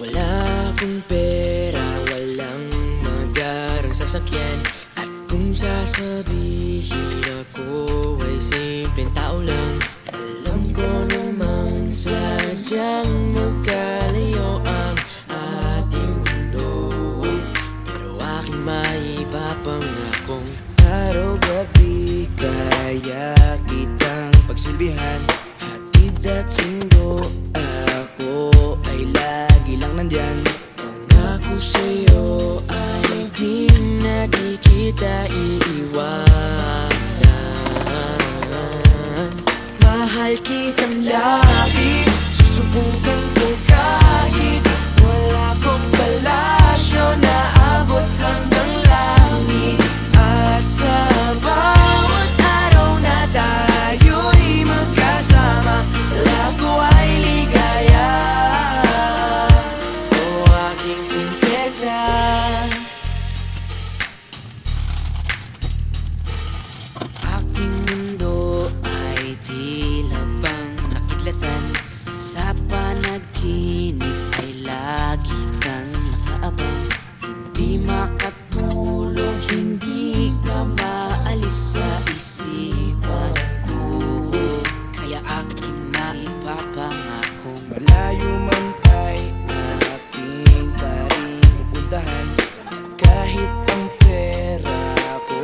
Wala akong pera, walang magarang sasakyan. At kung sasabihin ako ay simpleng tao lang Alam ko namang sadyang magkalayo ang ating mundo. Pero aking maipapangakong Araw-gabi kaya kitang pagsilbihan. Hatid at sindo kita iiwanan. Mahal kitang labis. Susubukan ko kahit Wala kong palasyo na abot hanggang langit. At sa bawat araw na tayo'y magkasama Lago ay ligaya. O aking prinsesa panaginip ay lagi kang nakaabang Hindi makatulog, hindi ka maalis sa isipan ko. Kaya aking maipapangakong Malayo man ay aking pa rin pupuntahan Kahit ang pera ko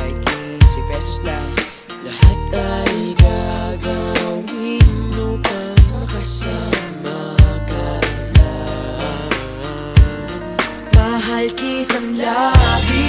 ay 15 pesos lang Lahat ay gagawin upang makasama Mahal kitang Susubukan